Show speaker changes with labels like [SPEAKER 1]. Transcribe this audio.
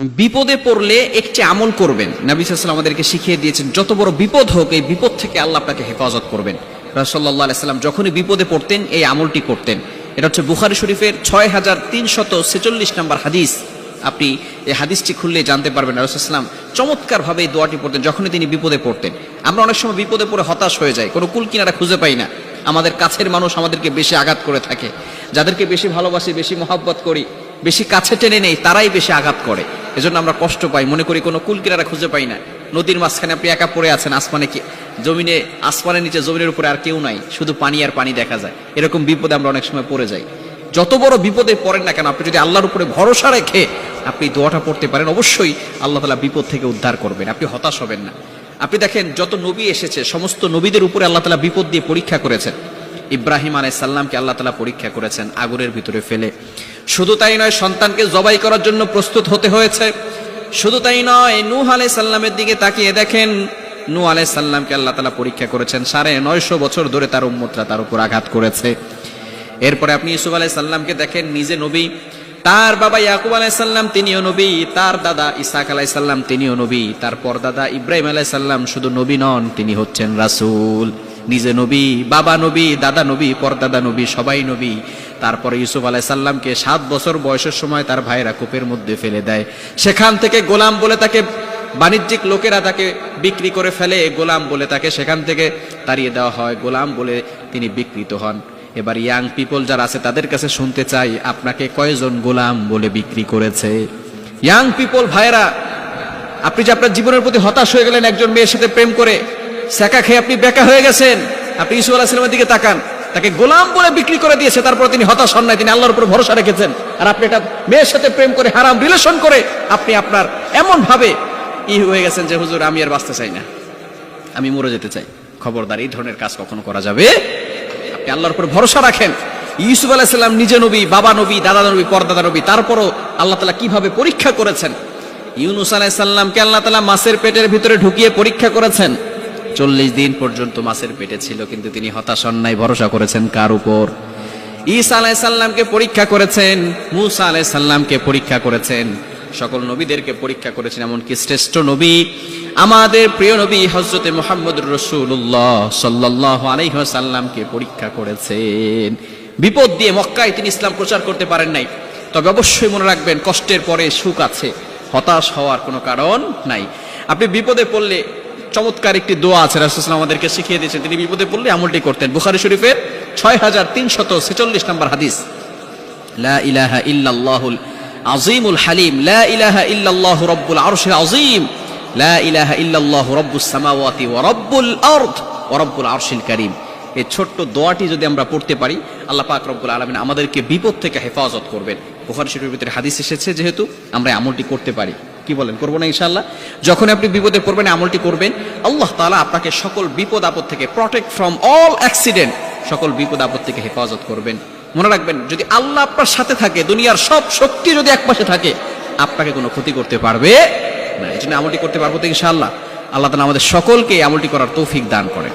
[SPEAKER 1] বিপদে পড়লে একটি আমল করবেন। নবী আমাদেরকে শিখিয়ে দিয়েছেন, যত বড় বিপদ হোক, এই বিপদ থেকে আল্লাহ আপনাকে হেফাজত করবেন। রাসল্লাহ সাল্লাম যখনই বিপদে পড়তেন, এই আমলটি করতেন। এটা হচ্ছে বুখারি শরীফের ছয় হাজার তিনশত ছেচল্লিশ নম্বর হাদিস। আপনি এই হাদিসটি খুললে জানতে পারবেন রসুলাম চমৎকার ভাবে এই দোয়াটি পড়তেন যখনই তিনি বিপদে পড়তেন। আমরা অনেক সময় বিপদে পড়ে হতাশ হয়ে যাই, কোনো কুল কিনারা খুঁজে পাই না। আমাদের কাছের মানুষ আমাদেরকে বেশি আঘাত করে থাকে। যাদেরকে বেশি ভালোবাসি, বেশি মহাব্বত করি বেশি কাছে টেনে নেই, তারাই বেশি আঘাত করে। এজন্য আমরা কষ্ট পাই, মনে করি কোনো কুল কিনারা খুঁজে পাই না। নদীর মাঝখানে আপনি একা পড়ে আছেন, আসমানে কি জমিনে আসমানের নিচে জমিনের উপরে আর কেউ নাই, শুধু পানি আর পানি দেখা যায়। এরকম বিপদে আমরা অনেক সময় পড়ে যাই। যত বড় বিপদে পড়েন না কেন, আপনি যদি আল্লাহর উপরে ভরসা রেখে আপনি দোয়াটা পড়তে পারেন, অবশ্যই আল্লাহ তালা বিপদ থেকে উদ্ধার করবেন, আপনি হতাশ হবেন না। আপনি দেখেন, যত নবী এসেছে, সমস্ত নবীদের উপরে আল্লাহ তালা বিপদ দিয়ে পরীক্ষা করেছেন। ইব্রাহিম আলাই সাল্লামকে আল্লাহ তালা পরীক্ষা করেছেন, আগুনের ভিতরে ফেলে। শুধু তাই নয়, সন্তানকে জবাই করার জন্য প্রস্তুত হতে হয়েছে। শুধু তাই নয়, নূহ আলাই সাল্লামের দিকে তাকিয়ে দেখেন, নূহ আলাই সাল্লামকে আল্লাহ তালা পরীক্ষা করেছেন। সাড়ে নয়শো বছর ধরে তার উম্মতরা তার উপর আঘাত করেছে। এরপরে আপনি ইসুফ আলাই সাল্লামকে দেখেন, নিজে নবী, তার বাবা ইয়াকুব আলাই সাল্লাম তিনিও নবী, তার দাদা ইসাক আলাই সাল্লাম তিনিও নবী, তার পরদাদা ইব্রাহিম আলাই সাল্লাম শুধু নবী নন, তিনি হচ্ছেন রাসূল। নিজে নবী, বাবা নবী, দাদা নবী, পরদাদা নবী, সবাই নবী। তারপরে ইউসুফ আলাই সাল্লামকে সাত বছর বয়সের সময় তার ভাইরা কূপের মধ্যে ফেলে দেয়। সেখান থেকে গোলাম বলে তাকে, বাণিজ্যিক লোকেরা তাকে বিক্রি করে ফেলে গোলাম বলে তাকে সেখান থেকে তাড়িয়ে দেওয়া হয়। গোলাম বলে তিনি বিকৃত হন। এবার ইয়াং পিপল যারা আছে, তাদের কাছে শুনতে চাই, আপনাকে কয়জন গোলাম বলে বিক্রি করেছে? ইয়াং পিপল ভাইরা আপনি যে আপনার জীবনের প্রতি হতাশ হয়ে গেলেন, একজন মেয়ের সাথে প্রেম করে সেকা খেয়ে আপনি বেকা হয়ে গেছেন। আপনি ইসু আলাহ সালামের দিকে তাকান। তাকে গোলাম বলে বিক্রি করে দিয়েছে, তারপর তিনি হতাশ হন নাই, তিনি আল্লাহর উপর ভরসা রেখেছেন। আর আপনি এটা মেয়ের সাথে প্রেম করে হারাম রিলেশন করে আপনি আপনার এমন ভাবে ই হয়ে গেছেন যে, হুজুর, আমি আর বাঁচতে চাই না। আমি মরে যেতে চাই। খবরদার, এই ধরনের কাজ কখনো করা যাবে? আপনি আল্লাহর উপর ভরসা রাখেন। ইউসুফ আলাহিসাল্লাম নিজে নবী, বাবা নবী, দাদা নবী, পরদাদা নবী, তারপরও আল্লাহ তালা কীভাবে পরীক্ষা করেছেন? ইউনুস আলাহিসাল্লামকে আল্লাহ তালা মাছের পেটের ভিতরে ঢুকিয়ে পরীক্ষা করেছেন। চল্লিশ দিন পর্যন্ত মাছের পেটে ছিল, কিন্তু তিনি হতাশ নাই ভরসা করেছেন কার উপর? ঈসা আলাইসাল্লামকে পরীক্ষা করেছেন, মুসা আলাইসাল্লামকে পরীক্ষা করেছেন। সকল নবীদেরকে পরীক্ষা করেছেন, এমনকি শ্রেষ্ঠ নবী, আমাদের প্রিয় নবী হজরতে মোহাম্মদ রসুল্লাহ সাল্লাহ আলাইসাল্লামকে পরীক্ষা করেছেন। বিপদ দিয়ে মক্কায় তিনি ইসলাম প্রচার করতে পারেন নাই। তবে অবশ্যই মনে রাখবেন, কষ্টের পরে সুখ আছে, হতাশ হওয়ার কোনো কারণ নাই। আপনি বিপদে পড়লে চমৎকার একটি দোয়া আছে রাসুসলাম আমাদেরকে শিখিয়ে দিয়েছেন। তিনি বিপদে পড়লে আমলটি করতেন। বুখারি শরীফের ছয় হাজার তিনশত ছেচল্লিশ নম্বর হাদিস। লা ইলাহা ইল্লাল্লাহুল আজিমুল হালিম। লা ইলাহা ইল্লাল্লাহু রব্বুল আরশিল আজিম লা ইলাহা ইল্লাল্লাহু রব্বুস সামাওয়াতি ওয়া রব্বুল আরদ ওয়া রব্বুল আরশিল কারীম। এই ছোট্ট দোয়াটি যদি আমরা পড়তে পারি, আল্লাহ পাক রব্বুল আলামিন আমাদেরকে বিপদ থেকে হেফাজত করবেন। বুখারী শরীফের ভিতরে হাদিস এসেছে, যেহেতু আমরা আমলটি করতে পারি। কি বলেন? করব না ইনশাল্লাহ যখন আপনি বিপদে পড়বেন, আমলটি করবেন, আল্লাহ তাআলা আপনাকে সকল বিপদ আপদ থেকে প্রটেক্ট ফ্রম অল অ্যাক্সিডেন্ট সকল বিপদ আপদ থেকে হেফাজত করবেন। মনে রাখবেন, যদি আল্লাহ আপনার সাথে থাকে, দুনিয়ার সব শক্তি যদি এক পাশে থাকে, আপনাকে কোনো ক্ষতি করতে পারবে না। এই জন্য আমলটি করতে পারব তো ইনশাআল্লাহ। আল্লাহ তালা আমাদের সকলকে আমলটি করার তৌফিক দান করেন।